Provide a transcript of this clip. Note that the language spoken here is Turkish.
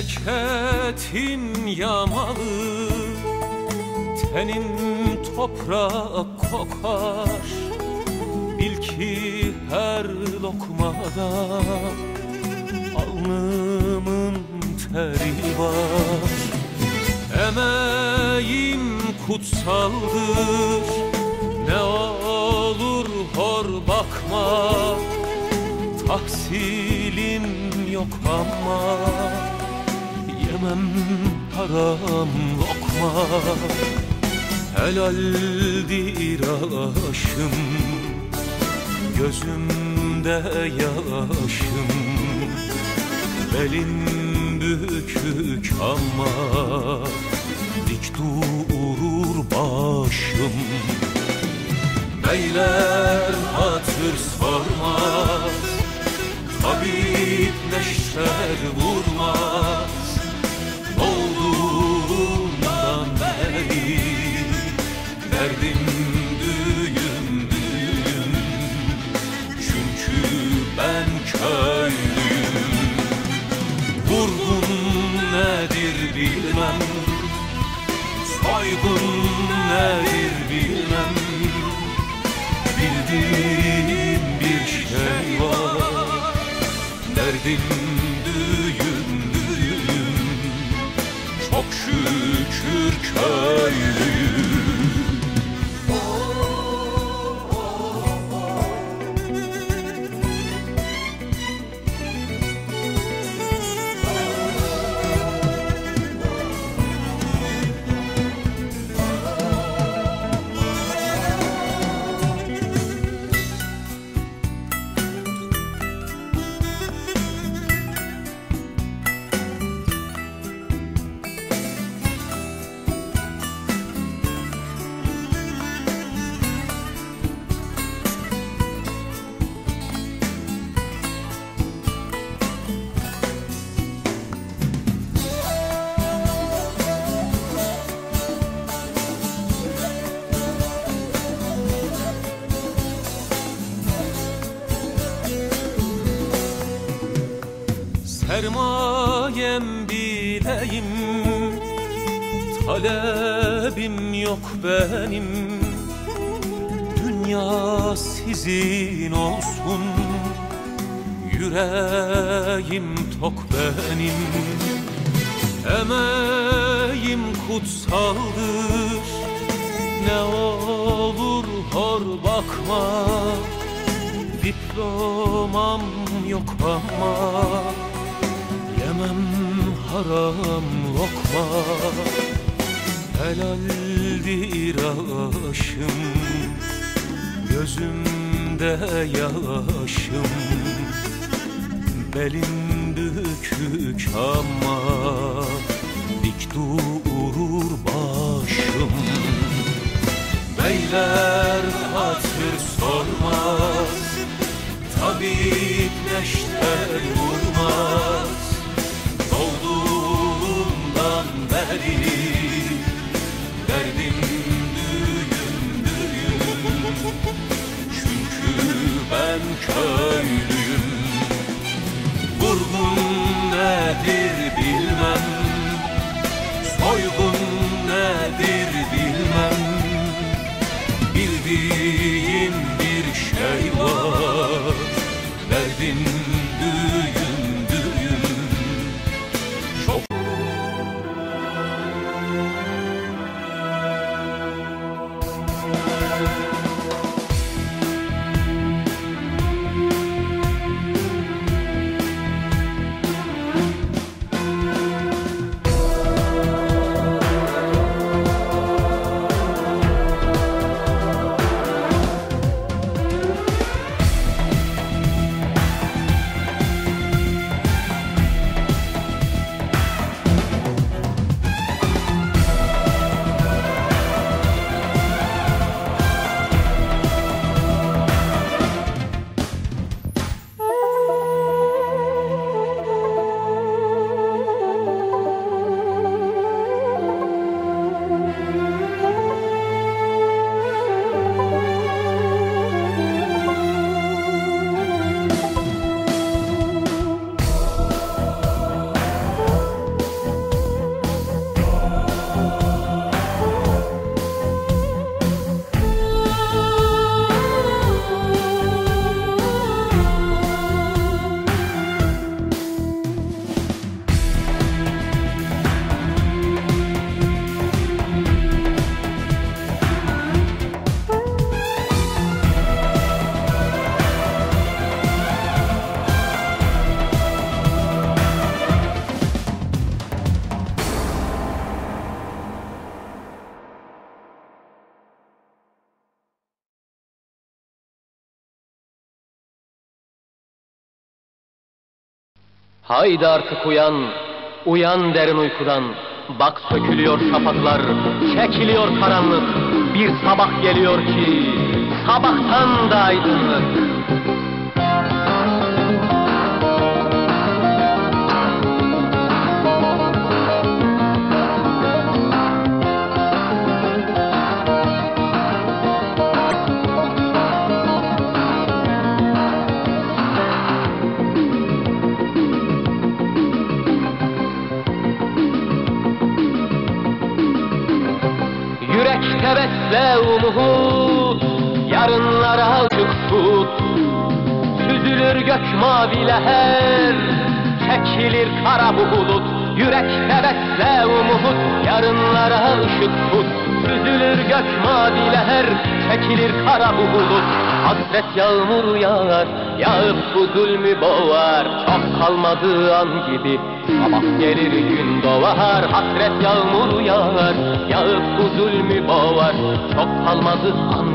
Ceketin yamalı Tenin toprak kokar Bil ki her lokmada Alnımın teri var. Emeğim kutsaldır Ne olur hor bakma. Tahsilim yok ama Yemem haram lokma. Helaldir aşım Gözümde yaşım. Belim bükük ama Dik durur başım. Beyler hatır sormaz Tabip neşter vurmaz Soygun nedir bilmem. Bildiğim bir şey var. Derdim Sermayem bileyim Talebim yok benim. Dünya sizin olsun Yüreğim tok benim. Emeğim kutsaldır Ne olur hor bakma. Diplomam yok ama haram lokma Helaldir aşım. Gözümde yaşım Belim bükük ama Dik durur başım. Beyler hatır sormaz Tabip neşter Haydi artık uyan, uyan derin uykudan. Bak sökülüyor şafaklar, çekiliyor karanlık. Bir sabah geliyor ki, sabahtan da aydınlık. Umut, yarınlara ışık tut. Süzülür gök mavi leher, çekilir kara bulut. Yürekte besle umut, yarınlara ışık tut. Süzülür gök mavi leher, çekilir kara bulut. Hasret yağmur yağar, yağıp bu zulmü boğar. Çok kalmadığı an gibi, sabah gelir gün doğar. Hasret yağmur yağar, yağıp bu zulmü boğar. Çok kalmadı an